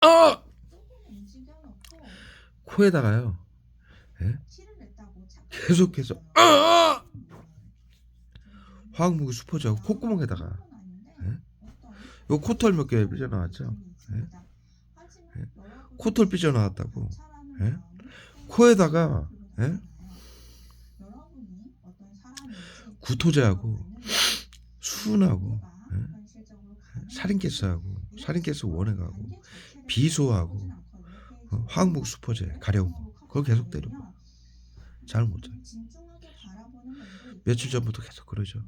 아! 코에다가요. 예? 계속해서 아! 화학무기 수포지하고 콧구멍에다가 예? 요 코털 몇 개 삐져나왔죠. 예? 예? 코털 삐져나왔다고. 예? 코에다가 예? 구토제하고 수은하고 예? 살인가스하고 살인가스 원액하고 비소하고 어, 화학무기 수포제 가려운 거 그거 계속 때리고 잘 못 자. 며칠 전부터 계속 그러죠.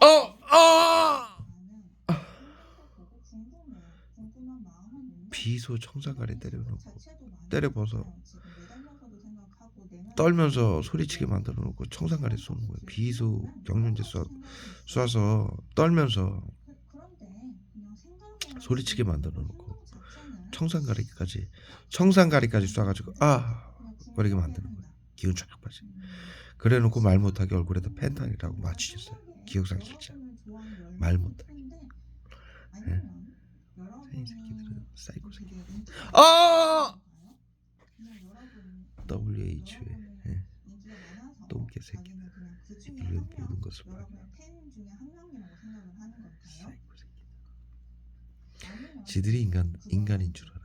어! 아! 비소 청산가리 때려놓고 때려버서 떨면서 소리치게 만들어 놓고 청산가리 쏘는 거예요. 비소 경륜제 쏴, 쏴서 떨면서 소리치게 만들어 놓고 청산가리까지 청산가리까지 쏴가지고 아 거리게 만드는 거예요. 기운 쫙 빠져. 그래 놓고 말 못하게 얼굴에다 펜탄이라고 맞추셨어요. 기억상실자. 말 못하게. 예? 이 새끼들은 사이코 새끼. 아! WHO에 예. 똥개 새끼들. 이들은 모든 것을. 사이코 새끼. 지들이 인간 인간인 줄 알아요.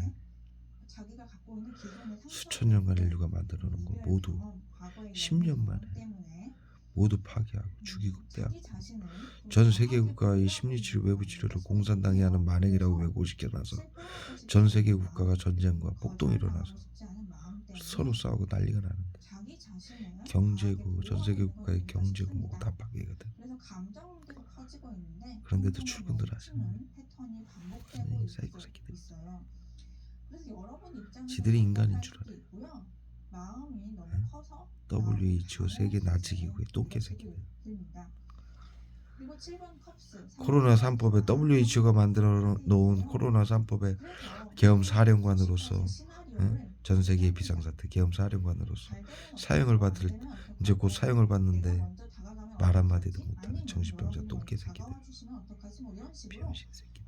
예. 수천 년간 인류가 만들어 놓은 거 모두 10년 만에 모두 파괴하고 죽이고 빼앗고 전 세계 국가의 심리치료 외부 치료를 공산당이 하는 만행이라고 왜고시켜놔서 전 세계 국가가 전쟁과 폭동이 일어나서 서로 싸우고 난리가 나는데 경제고 전 세계 국가의 경제고 뭐고 다 파괴거든. 그런데도 출근들 하시는 이 사이코 새끼들. 지들이 인간인 줄 알아요. WHO 세계 나치기구의 똥개 새끼들. 코로나 3법에 WHO가 만들어 놓은 코로나 3법에 계엄 사령관으로서 응? 전 세계 비상사태 계엄 사령관으로서 사형을 받을 이제 곧 사형을 받는데 말 한마디도 못하는 정신병자 똥개 새끼들. 병신 새끼.